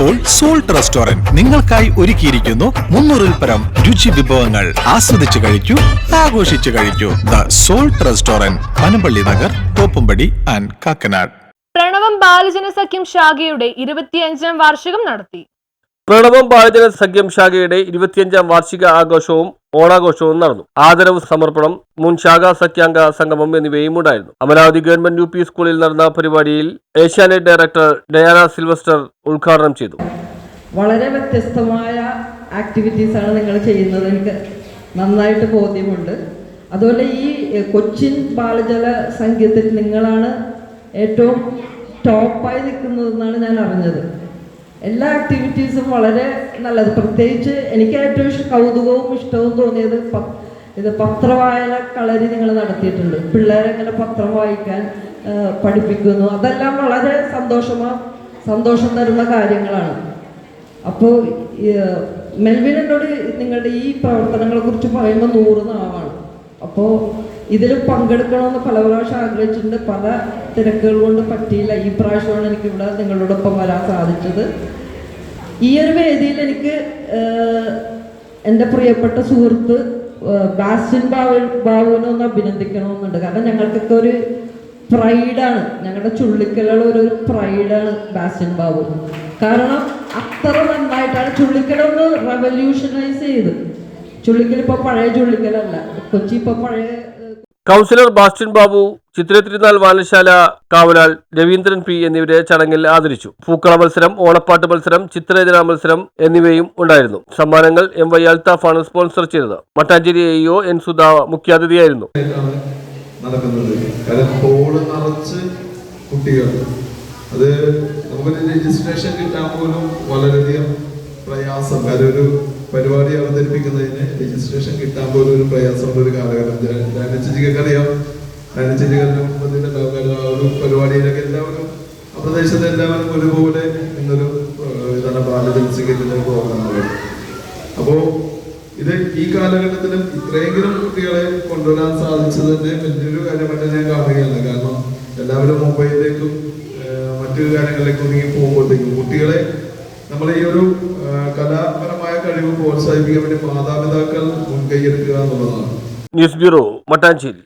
ഇപ്പോൾ salt restaurant നിങ്ങൾക്കായി ഒരുക്കിയിരിക്കുന്നു മുന്നൂറിൽ പരം രുചി വിഭവങ്ങൾ ആസ്വദിച്ചു കഴിച്ചു ആഘോഷിച്ചു കഴിച്ചു the salt restaurant Panampilly Nagar Thoppumpady and Kakkanad. Pranavam Balajana Sakhyam ശാഖയുടെ ഇരുപത്തിയഞ്ചാം വാർഷികം നടത്തി. പ്രണവം ബാലജന സഖ്യം ശാഖയുടെ ഇരുപത്തിയഞ്ചാം വാർഷിക ആഘോഷവും ഓണാഘോഷവും നടന്നു. ആദരവ് സമർപ്പണം മുൻ ശാഖാ സഖ്യാംഗ സംഗമം എന്നിവയും ഉണ്ടായിരുന്നു. അമരാവതി ഗവൺമെന്റ് യു പി സ്കൂളിൽ നടന്ന പരിപാടിയിൽ ഏഷ്യാനെറ്റ് ഡയറക്ടർ ഡയാന സിൽവസ്റ്റർ ഉദ്ഘാടനം ചെയ്തു. വളരെ വ്യത്യസ്തമായ ആണ് നിങ്ങൾ ചെയ്യുന്നത്. എനിക്ക് നന്നായിട്ട് ബോധ്യമുണ്ട്. അതുപോലെ ഈ കൊച്ചിൻ ബാലജല സംഖ്യത്തിൽ നിങ്ങളാണ് ഏറ്റവും ടോപ്പായി നിൽക്കുന്നതെന്നാണ് ഞാൻ അറിഞ്ഞത്. എല്ലാ ആക്ടിവിറ്റീസും വളരെ നല്ലത്. പ്രത്യേകിച്ച് എനിക്ക് ഏറ്റവും കൗതുകവും ഇഷ്ടവും തോന്നിയത് ഇത് പത്രവായന കളരി നിങ്ങൾ നടത്തിയിട്ടുണ്ട്. പിള്ളേരെ ഇങ്ങനെ പത്രം വായിക്കാൻ പഠിപ്പിക്കുന്നു. അതെല്ലാം വളരെ സന്തോഷമാ സന്തോഷം തരുന്ന കാര്യങ്ങളാണ്. അപ്പോൾ മെൽവിൻ എന്നോട് നിങ്ങളുടെ ഈ പ്രവർത്തനങ്ങളെ കുറിച്ച് പറയുമ്പോൾ നൂറ് നാവാണ്. അപ്പോൾ ഇതിൽ പങ്കെടുക്കണമെന്ന് പല പ്രാവശ്യം ആഗ്രഹിച്ചിട്ടുണ്ട്. പല തിരക്കുകൾ കൊണ്ട് പറ്റിയില്ല. ഈ പ്രാവശ്യമാണ് എനിക്കിവിടെ നിങ്ങളോടൊപ്പം വരാൻ സാധിച്ചത്. ഈ ഒരു വേദിയിൽ എനിക്ക് എന്റെ പ്രിയപ്പെട്ട സുഹൃത്ത് ബാസിൻ ബാബു ബാബുവിനെ ഒന്ന് അഭിനന്ദിക്കണമെന്നുണ്ട്. കാരണം ഞങ്ങൾക്കൊക്കെ ഒരു പ്രൈഡാണ്. ഞങ്ങളുടെ ചുള്ളിക്കലുള്ള ഒരു പ്രൈഡാണ് ബാസ്റ്റിൻ ബാബു കാരണം അത്ര നന്നായിട്ടാണ് ചുള്ളിക്കല ഒന്ന് റെവല്യൂഷനൈസ് ചെയ്ത്. ചുള്ളിക്കൽ ഇപ്പൊ പഴയ ചുള്ളിക്കലല്ല. കൊച്ചി ഇപ്പൊ പഴയ കൗൺസിലർ ബാസ്റ്റിൻ ബാബു ചിത്ര തിരുനാൾ വായനശാല കാവലാൽ രവീന്ദ്രൻ പി എന്നിവരെ ചടങ്ങിൽ ആദരിച്ചു. പൂക്കള മത്സരം ഓണപ്പാട്ട് മത്സരം ചിത്രരചനാ മത്സരം എന്നിവയും ഉണ്ടായിരുന്നു. സമ്മാനങ്ങൾ എം വൈ അൽത്താഫാണ് സ്പോൺസർ ചെയ്തത്. മട്ടാഞ്ചേരി എ ഒ എൻ സുധാവ മുഖ്യാതിഥിയായിരുന്നു. നടക്കുന്നത്. കുട്ടികൾ. അത് നമുക്ക് രജിസ്ട്രേഷൻ കിട്ടാൻ പോലും വളരെയധികം പ്രയാസം കാരണം ഒരു പരിപാടി അവതരിപ്പിക്കുന്നതിന് രജിസ്ട്രേഷൻ കിട്ടാൻ പോലും ഒരു പ്രയാസമുള്ള ഒരു കാലഘട്ടം. അറിയാം. ഒരു പരിപാടിയിലൊക്കെ എല്ലാവരും ആ പ്രദേശത്ത് എല്ലാവരും ഒരുപോലെ ഇന്നൊരു അപ്പോ ഇത് ഈ കാലഘട്ടത്തിലും ഇത്രയെങ്കിലും കുട്ടികളെ കൊണ്ടുവരാൻ സാധിച്ചത് തന്നെ വലിയൊരു കാര്യമായിട്ട് ഞാൻ കാണുകയാണ് കാരണം എല്ലാവരും മൊബൈലിലേക്കും മറ്റു കാര്യങ്ങളിലേക്കും ഒതുങ്ങി പോകുമ്പോഴത്തേക്കും കുട്ടികളെ നമ്മൾ ഈ ഒരു കലാപരമായ കഴിവ് പ്രോത്സാഹിപ്പിക്കാൻ വേണ്ടി മാതാപിതാക്കൾ മുൻകൈ എടുക്കുക എന്നുള്ളതാണ്. News bureau Mattancherry.